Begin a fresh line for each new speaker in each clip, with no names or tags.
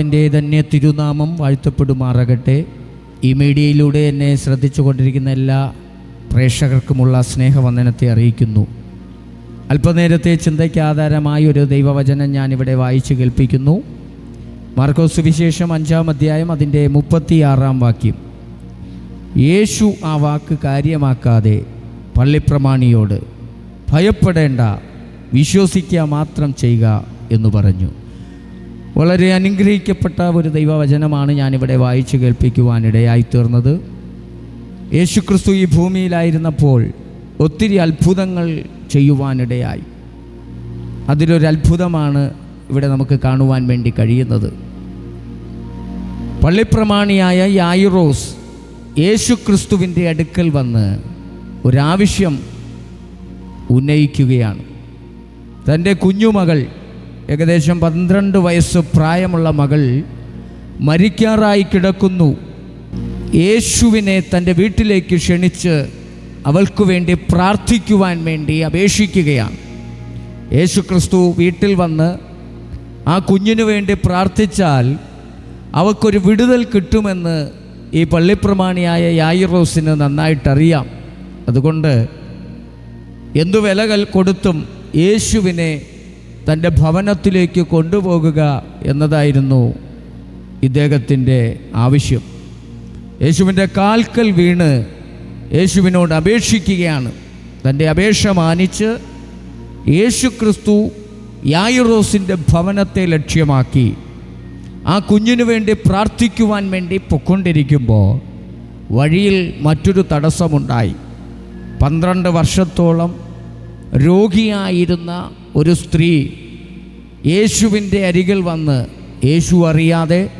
കർത്താവിന്റെ തന്നെ തിരുനാമം വാഴ്ത്തപ്പെടുമാറാകട്ടെ. ഈ മീഡിയയിലൂടെ എന്നെ ശ്രദ്ധിച്ചു കൊണ്ടിരിക്കുന്ന എല്ലാ പ്രേക്ഷകർക്കുമുള്ള സ്നേഹവന്ദനത്തെ അറിയിക്കുന്നു. അല്പനേരത്തെ ചിന്തയ്ക്ക് ആധാരമായ ഒരു ദൈവവചനം ഞാനിവിടെ വായിച്ചു കേൾപ്പിക്കുന്നു. മാർക്കോസ് സുവിശേഷം അഞ്ചാം അധ്യായം അതിന്റെ മുപ്പത്തിയാറാം വാക്യം. യേശു ആ വാക്ക് കാര്യമാക്കാതെ പള്ളിപ്രമാണിയോട് ഭയപ്പെടേണ്ട വിശ്വസിക്കുക മാത്രം ചെയ്യുക എന്ന് പറഞ്ഞു. വളരെ അനുഗ്രഹിക്കപ്പെട്ട ഒരു ദൈവവചനമാണ് ഞാനിവിടെ വായിച്ചു കേൾപ്പിക്കുവാനിടയായി തീർന്നത്. യേശുക്രിസ്തു ഈ ഭൂമിയിലായിരുന്നപ്പോൾ ഒത്തിരി അത്ഭുതങ്ങൾ ചെയ്യുവാനിടയായി. അതിലൊരു അത്ഭുതമാണ് ഇവിടെ നമുക്ക് കാണുവാൻ വേണ്ടി കഴിയുന്നത്. പള്ളിപ്രമാണിയായ യായിറോസ് യേശുക്രിസ്തുവിന്റെ അടുക്കൽ വന്ന് ഒരാവശ്യം ഉന്നയിക്കുകയാണ്. തന്റെ കുഞ്ഞുമകൾ ഏകദേശം പന്ത്രണ്ട് വയസ്സ് പ്രായമുള്ള മകൾ മരിക്കാറായി കിടക്കുന്നു. യേശുവിനെ തന്റെ വീട്ടിലേക്ക് ക്ഷണിച്ച് അവൾക്ക് വേണ്ടി പ്രാർത്ഥിക്കുവാൻ വേണ്ടി അപേക്ഷിക്കുകയാണ്. യേശു ക്രിസ്തു വീട്ടിൽ വന്ന് ആ കുഞ്ഞിനു വേണ്ടി പ്രാർത്ഥിച്ചാൽ അവൾക്കൊരു വിടുതൽ കിട്ടുമെന്ന് ഈ പള്ളിപ്രമാണിയായ യായിറോസിന് നന്നായിട്ടറിയാം. അതുകൊണ്ട് എന്തു വിലകൾ കൊടുത്തും യേശുവിനെ തന്റെ ഭവനത്തിലേക്ക് കൊണ്ടുപോകുക എന്നതായിരുന്നു ഇദ്ദേഹത്തിന്റെ ആവശ്യം. യേശുവിന്റെ കാൽക്കൽ വീണ് യേശുവിനോട് അപേക്ഷിക്കുകയാണ്. തന്റെ അപേക്ഷ മാനിച്ച് യേശു ക്രിസ്തു യായിറോസിന്റെ ഭവനത്തെ ലക്ഷ്യമാക്കി. ആ കുഞ്ഞിനു വേണ്ടി പ്രാർത്ഥിക്കുവാൻ വേണ്ടി പൊക്കൊണ്ടിരിക്കുമ്പോൾ വഴിയിൽ മറ്റൊരു തടസ്സമുണ്ടായി. പന്ത്രണ്ട് വർഷത്തോളം രോഗിയായിരുന്ന ഒരു സ്ത്രീ യേശുവിന്റെ അരികിൽ വന്ന് യേശു അറിയാതെ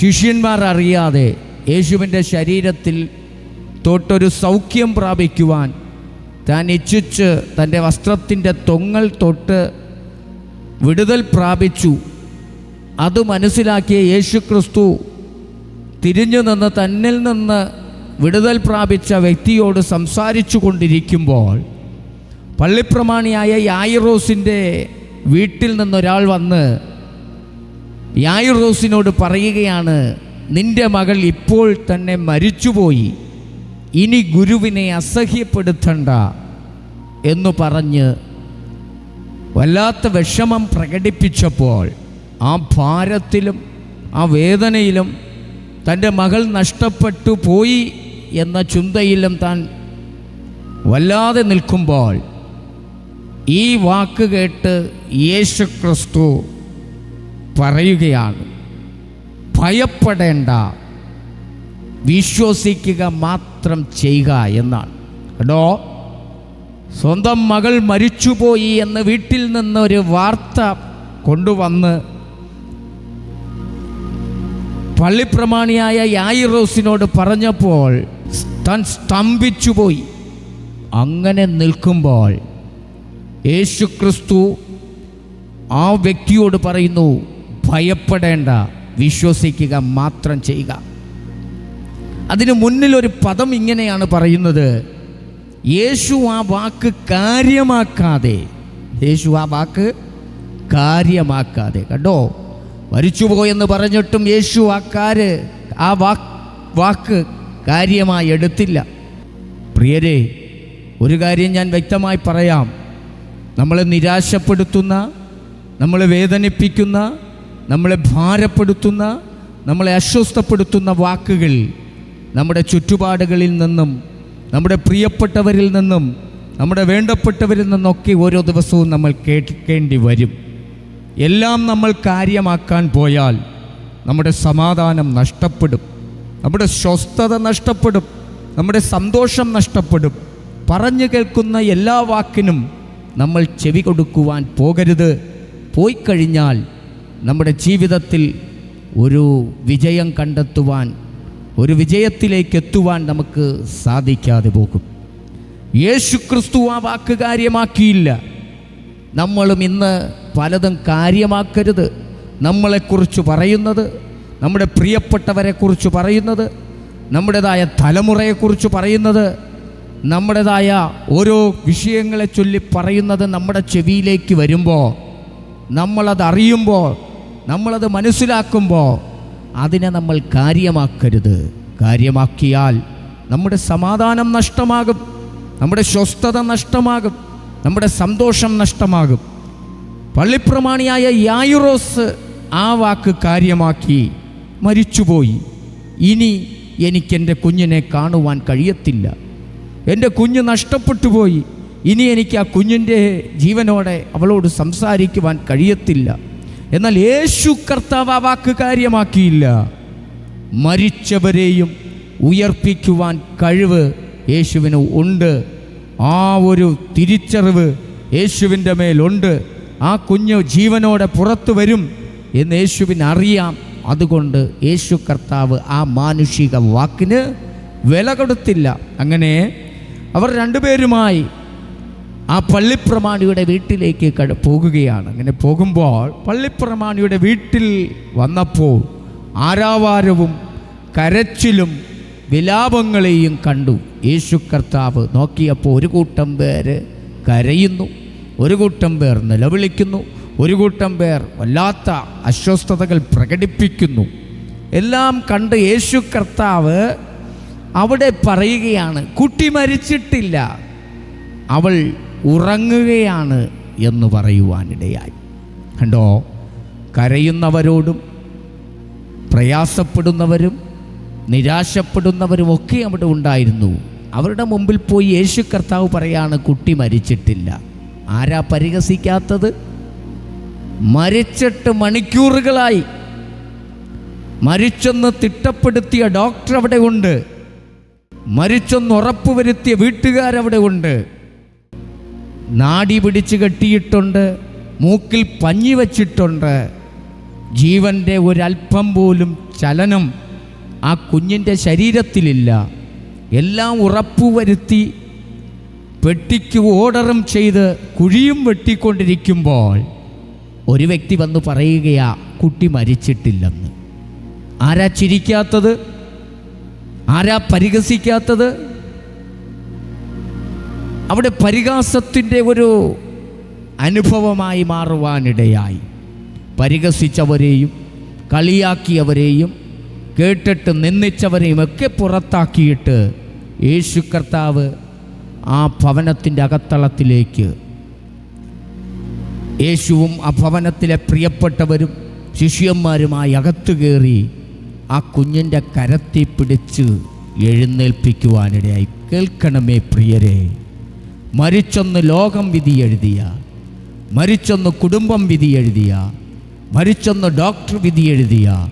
ശിഷ്യന്മാർ അറിയാതെ യേശുവിന്റെ ശരീരത്തിൽ തൊട്ടൊരു സൗഖ്യം പ്രാപിക്കുവാൻ താൻ ഇച്ഛിച്ച് തന്റെ വസ്ത്രത്തിന്റെ തൊങ്ങൽ തൊട്ട് വിടുതൽ പ്രാപിച്ചു. അത് മനസ്സിലാക്കിയ യേശു ക്രിസ്തു തിരിഞ്ഞു നിന്ന് തന്നിൽ നിന്ന് വിടുതൽ പ്രാപിച്ച വ്യക്തിയോട് സംസാരിച്ചു കൊണ്ടിരിക്കുമ്പോൾ പള്ളിപ്രമാണിയായ യായിറോസിന്റെ വീട്ടിൽ നിന്നൊരാൾ വന്ന് യായിറോസിനോട് പറയുകയാണ് നിന്റെ മകൾ ഇപ്പോൾ തന്നെ മരിച്ചുപോയി. ഇനി ഗുരുവിനെ അസഹ്യപ്പെടുത്തണ്ട. എന്ന് പറഞ്ഞ് വല്ലാത്ത വിഷമം പ്രകടിപ്പിച്ചപ്പോൾ ആ ഭാരത്തിലും ആ വേദനയിലും തന്റെ മകൾ നഷ്ടപ്പെട്ടു പോയി എന്ന ചിന്തയിലും താൻ വല്ലാതെ നിൽക്കുമ്പോൾ ഈ വാക്ക് കേട്ട് യേശു ക്രിസ്തു പറയുകയാണ് ഭയപ്പെടേണ്ട വിശ്വസിക്കുക മാത്രം ചെയ്യുക എന്നാണ്. കേട്ടോ? സ്വന്തം മകൾ മരിച്ചുപോയി എന്ന് വീട്ടിൽ നിന്നൊരു വാർത്ത കൊണ്ടുവന്ന് പള്ളിപ്രമാണിയായ യായിറോസിനോട് പറഞ്ഞപ്പോൾ താൻ സ്തംഭിച്ചുപോയി. അങ്ങനെ നിൽക്കുമ്പോൾ യേശു ക്രിസ്തു ആ വ്യക്തിയോട് പറയുന്നു ഭയപ്പെടേണ്ട വിശ്വസിക്കുക മാത്രം ചെയ്യുക. അതിനു മുന്നിൽ ഒരു പദം ഇങ്ങനെയാണ് പറയുന്നത് യേശു ആ വാക്ക് കാര്യമാക്കാതെ യേശു ആ വാക്ക് കാര്യമാക്കാതെ. കണ്ടോ? മരിച്ചുപോയെന്ന് പറഞ്ഞിട്ടും യേശു ആ കാര് ആ വാക്ക് വാക്ക് കാര്യമായി എടുത്തില്ല. പ്രിയരെ ഒരു കാര്യം ഞാൻ വ്യക്തമായി പറയാം. നമ്മളെ നിരാശപ്പെടുത്തുന്ന നമ്മളെ വേദനിപ്പിക്കുന്ന നമ്മളെ ഭാരപ്പെടുത്തുന്ന നമ്മളെ അസ്വസ്ഥപ്പെടുത്തുന്ന വാക്കുകൾ നമ്മുടെ ചുറ്റുപാടുകളിൽ നിന്നും നമ്മുടെ പ്രിയപ്പെട്ടവരിൽ നിന്നും നമ്മുടെ വേണ്ടപ്പെട്ടവരിൽ നിന്നൊക്കെ ഓരോ ദിവസവും നമ്മൾ കേൾക്കേണ്ടി വരും. എല്ലാം നമ്മൾ കാര്യമാക്കാൻ പോയാൽ നമ്മുടെ സമാധാനം നഷ്ടപ്പെടും. നമ്മുടെ സ്വസ്ഥത നഷ്ടപ്പെടും. നമ്മുടെ സന്തോഷം നഷ്ടപ്പെടും. പറഞ്ഞു കേൾക്കുന്ന എല്ലാ വാക്കിനും നമ്മൾ ചെവി കൊടുക്കുവാൻ പോകരുത്. പോയി കഴിഞ്ഞാൽ നമ്മുടെ ജീവിതത്തിൽ ഒരു വിജയം കണ്ടെത്തുവാൻ ഒരു വിജയത്തിലേക്ക് എത്തുവാൻ നമുക്ക് സാധിക്കാതെ പോകും. യേശു ക്രിസ്തു ആ വാക്ക് കാര്യമാക്കിയില്ല. നമ്മളും ഇന്ന് പലതും കാര്യമാക്കരുത്. നമ്മളെക്കുറിച്ച് പറയുന്നത് നമ്മുടെ പ്രിയപ്പെട്ടവരെക്കുറിച്ച് പറയുന്നത് നമ്മുടേതായ തലമുറയെക്കുറിച്ച് പറയുന്നത് നമ്മുടേതായ ഓരോ വിഷയങ്ങളെ ചൊല്ലി പറയുന്നത് നമ്മുടെ ചെവിയിലേക്ക് വരുമ്പോൾ നമ്മളത് അറിയുമ്പോൾ നമ്മളത് മനസ്സിലാക്കുമ്പോൾ അതിനെ നമ്മൾ കാര്യമാക്കരുത്. കാര്യമാക്കിയാൽ നമ്മുടെ സമാധാനം നഷ്ടമാകും നമ്മുടെ സ്വസ്ഥത നഷ്ടമാകും നമ്മുടെ സന്തോഷം നഷ്ടമാകും. പള്ളിപ്രമാണിയായ യായുറോസ് ആ വാക്ക് കാര്യമാക്കി മരിച്ചുപോയി. ഇനി എനിക്കെന്റെ കുഞ്ഞിനെ കാണുവാൻ കഴിയത്തില്ല. എന്റെ കുഞ്ഞ് നഷ്ടപ്പെട്ടു പോയി. ഇനി എനിക്ക് ആ കുഞ്ഞിന്റെ ജീവനോടെ അവളോട് സംസാരിക്കുവാൻ കഴിയത്തില്ല. എന്നാൽ യേശു കർത്താവ് ആ വാക്ക് കാര്യമാക്കിയില്ല. മരിച്ചവരെയും ഉയർപ്പിക്കുവാൻ കഴിവ് യേശുവിന് ഉണ്ട്. ആ ഒരു തിരിച്ചറിവ് യേശുവിന്റെ മേലുണ്ട്. ആ കുഞ്ഞ് ജീവനോടെ പുറത്തു വരും എന്ന് യേശുവിന് അറിയാം അതുകൊണ്ട് യേശു കർത്താവ് ആ മാനുഷിക വാക്കിന് വില കൊടുത്തില്ല. അങ്ങനെ അവർ രണ്ടുപേരുമായി ആ പള്ളിപ്രമാണിയുടെ വീട്ടിലേക്ക് കട പോകുകയാണ്. അങ്ങനെ പോകുമ്പോൾ പള്ളിപ്രമാണിയുടെ വീട്ടിൽ വന്നപ്പോൾ ആരാവാരവും കരച്ചിലും വിലാപങ്ങളെയും കണ്ടു. യേശു കർത്താവ് നോക്കിയപ്പോൾ ഒരു കൂട്ടം പേര് കരയുന്നു ഒരു കൂട്ടം പേർ നിലവിളിക്കുന്നു ഒരു കൂട്ടം പേർ വല്ലാത്ത അസ്വസ്ഥതകൾ പ്രകടിപ്പിക്കുന്നു. എല്ലാം കണ്ട് യേശു കർത്താവ് അവിടെ പറയുകയാണ് കുട്ടി മരിച്ചിട്ടില്ല അവൾ ഉറങ്ങുകയാണ് എന്ന് പറയുവാനിടയായി. കണ്ടോ? കരയുന്നവരോടും പ്രയാസപ്പെടുന്നവരും നിരാശപ്പെടുന്നവരും ഒക്കെ അവിടെ ഉണ്ടായിരുന്നു. അവരുടെ മുമ്പിൽ പോയി യേശു കർത്താവ് പറയാണ് കുട്ടി മരിച്ചിട്ടില്ല. ആരാ പരിഹസിക്കാത്തത്? മരിച്ചിട്ട് മണിക്കൂറുകളായി മരിച്ചെന്ന് തിട്ടപ്പെടുത്തിയ ഡോക്ടർ അവിടെ ഉണ്ട്. മരിച്ചെന്ന് ഉറപ്പുവരുത്തിയ വീട്ടുകാരവിടെ ഉണ്ട്. നാടി പിടിച്ച് കെട്ടിയിട്ടുണ്ട്. മൂക്കിൽ പഞ്ഞി വച്ചിട്ടുണ്ട്. ജീവന്റെ ഒരല്പം പോലും ചലനം ആ കുഞ്ഞിന്റെ ശരീരത്തിലില്ല. എല്ലാം ഉറപ്പുവരുത്തി പെട്ടിക്ക് ഓർഡറും ചെയ്ത് കുഴിയും വെട്ടിക്കൊണ്ടിരിക്കുമ്പോൾ ഒരു വ്യക്തി വന്ന് പറയുകയാ കുട്ടി മരിച്ചിട്ടില്ലെന്ന്. ആരാ ചിരിക്കാത്തത്? ആരാ പരിഹസിക്കാത്തത്? അവിടെ പരിഹാസത്തിന്റെ ഒരു അനുഭവമായി മാറുവാനിടയായി. പരിഹസിച്ചവരെയും കളിയാക്കിയവരെയും കേട്ടിട്ട് നിന്ദിച്ചവരെയും ഒക്കെ പുറത്താക്കിയിട്ട് യേശു കർത്താവ് ആ ഭവനത്തിന്റെ അകത്തളത്തിലേക്ക് യേശുവും ആ ഭവനത്തിലെ പ്രിയപ്പെട്ടവരും ശിഷ്യന്മാരുമായി അകത്തു കയറി ആ കുഞ്ഞിന്റെ കരത്തി പിടിച്ച് എഴുന്നേൽപ്പിക്കുവാനിടയായി. കേൾക്കണമേ പ്രിയരെ. മരിച്ചൊന്ന് ലോകം വിധി എഴുതിയ മരിച്ചൊന്ന് കുടുംബം വിധി എഴുതിയ മരിച്ചൊന്ന് ഡോക്ടർ വിധി എഴുതിയ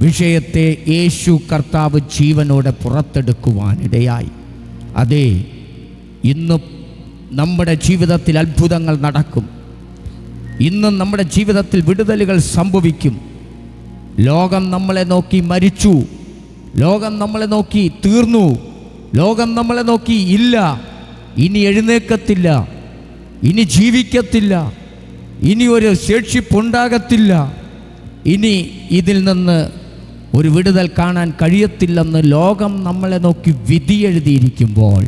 വിഷയത്തെ യേശു കർത്താവ് ജീവനോടെ പുറത്തെടുക്കുവാനിടയായി. അതെ ഇന്ന് നമ്മുടെ ജീവിതത്തിൽ അത്ഭുതങ്ങൾ നടക്കും. ഇന്നും നമ്മുടെ ജീവിതത്തിൽ വിടുതലുകൾ സംഭവിക്കും. ലോകം നമ്മളെ നോക്കി മരിച്ചു. ലോകം നമ്മളെ നോക്കി തീർന്നു. ലോകം നമ്മളെ നോക്കി ഇല്ല. ഇനി എഴുന്നേക്കത്തില്ല. ഇനി ജീവിക്കത്തില്ല. ഇനി ഒരു ശേഷിപ്പുണ്ടാകത്തില്ല ഇനി ഇതിൽ നിന്ന് ഒരു വിടുതൽ കാണാൻ കഴിയത്തില്ലെന്ന് ലോകം നമ്മളെ നോക്കി വിധി എഴുതിയിരിക്കുമ്പോൾ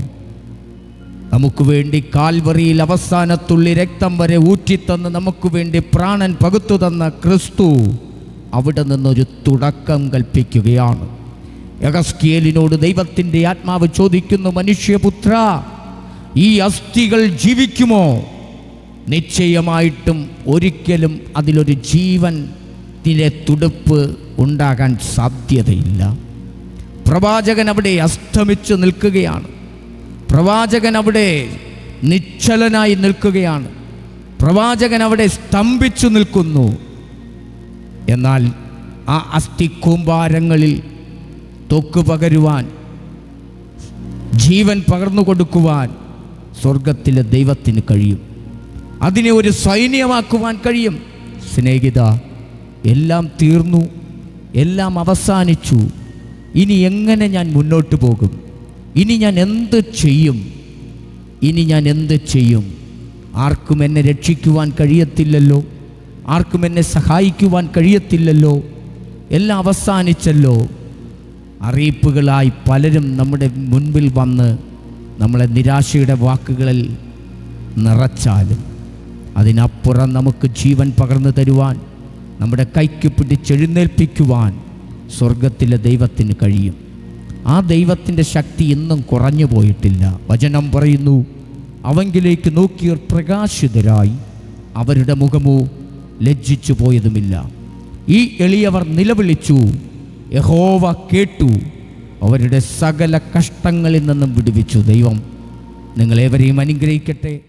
നമുക്ക് വേണ്ടി കാൽവറിയിൽ അവസാനത്തുള്ളി രക്തം വരെ ഊറ്റിത്തന്ന് നമുക്ക് വേണ്ടി പ്രാണൻ പകുത്തു തന്ന ക്രിസ്തു അവിടെ നിന്നൊരു തുടക്കം കൽപ്പിക്കുകയാണ്. യഗസ്കിയലിനോട് ദൈവത്തിന്റെ ആത്മാവ് ചോദിക്കുന്നു മനുഷ്യപുത്ര ഈ അസ്ഥികൾ ജീവിക്കുമോ? നിശ്ചയമായിട്ടും ഒരിക്കലും അതിലൊരു ജീവന്റെ തുടുപ്പ് ഉണ്ടാകാൻ സാധ്യതയില്ല. പ്രവാചകൻ അവിടെ അസ്തമിച്ചു നിൽക്കുകയാണ്. പ്രവാചകൻ അവിടെ നിശ്ചലനായി നിൽക്കുകയാണ്. പ്രവാചകൻ അവിടെ സ്തംഭിച്ചു നിൽക്കുന്നു. എന്നാൽ ആ അസ്ഥിക്കൂമ്പാരങ്ങളിൽ തൊക്ക് പകരുവാൻ ജീവൻ പകർന്നു കൊടുക്കുവാൻ സ്വർഗത്തിലെ ദൈവത്തിന് കഴിയും. അതിനെ ഒരു സൈന്യമാക്കുവാൻ കഴിയും. സ്നേഹിത എല്ലാം തീർന്നു എല്ലാം അവസാനിച്ചു. ഇനി എങ്ങനെ ഞാൻ മുന്നോട്ട് പോകും? ഇനി ഞാൻ എന്ത് ചെയ്യും? ഇനി ഞാൻ എന്ത് ചെയ്യും? ആർക്കും എന്നെ രക്ഷിക്കുവാൻ കഴിയത്തില്ലല്ലോ. ആർക്കും എന്നെ സഹായിക്കുവാൻ കഴിയത്തില്ലല്ലോ. എല്ലാം അവസാനിച്ചല്ലോ. അറിയിപ്പുകളായി പലരും നമ്മുടെ മുൻപിൽ വന്ന് നമ്മളെ നിരാശയുടെ വാക്കുകളിൽ നിറച്ചാലും അതിനപ്പുറം നമുക്ക് ജീവൻ പകർന്നു തരുവാൻ നമ്മുടെ കൈക്ക് പിടിച്ചെഴുന്നേൽപ്പിക്കുവാൻ സ്വർഗത്തിലെ ദൈവത്തിന് കഴിയും. ആ ദൈവത്തിന്റെ ശക്തി ഇന്നും കുറഞ്ഞു പോയിട്ടില്ല. വചനം പറയുന്നു അവങ്കിലേക്ക് നോക്കിയർ പ്രകാശിതരായി അവരുടെ മുഖമോ ലജ്ജിച്ചു പോയതുമില്ല. ഈ എളിയവർ നിലവിളിച്ചു. യഹോവ കേട്ടു. അവരുടെ സകല കഷ്ടങ്ങളിൽ നിന്നും വിടുവിച്ചു ദൈവം. നിങ്ങളേവരെയും അനുഗ്രഹിക്കട്ടെ.